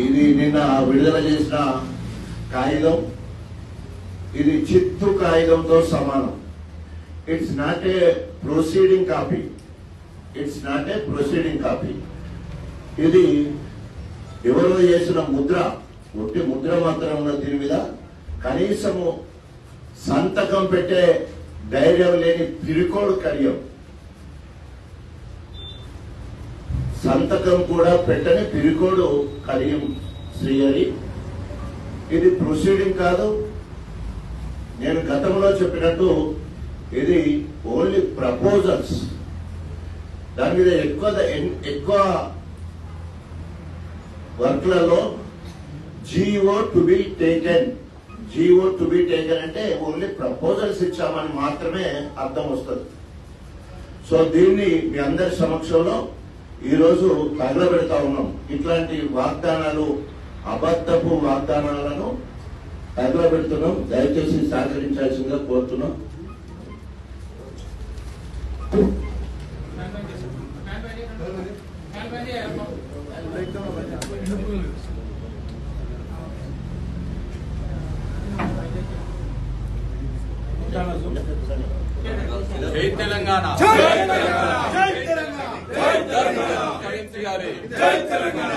ఇది నిన్న విడుదల చేసిన కాగితం. ఇది చిత్తు కాగితంతో సమానం. It's not a proceeding copy it's not a proceeding copy ఇది ఎవరో చేసిన ముద్ర. ఒట్టి ముద్ర మాత్రం ఉన్న దీని మీద. కనీసము సంతకం పెట్టే ధైర్యం లేని పిరికోడు కడియం. సంతకం కూడా పెట్టని పిరికోడు కడియం శ్రీహరి. ఇది ప్రొసీడింగ్ కాదు. నేను గతంలో చెప్పినట్టు ఇది ఓన్లీ ప్రపోజల్స్. దాని మీద ఎక్కువ ఎక్కువ వర్క్లలో GO to be taken. GO to be taken అంటే ఓన్లీ ప్రపోజల్స్ ఇచ్చామని మాత్రమే అర్థం వస్తుంది. సో దీన్ని మీ అందరి సమక్షంలో ఈరోజు తగలబెడతా ఉన్నాం. ఇట్లాంటి వాగ్దానాలు అబద్ధపు వాగ్దానాలను తగలబెడుతున్నాం దయచేసి సహకరించాల్సిందిగా కోరుతున్నాం. జై తెలంగాణ. జై ఎన్టీఆర్ జై తెలంగాణ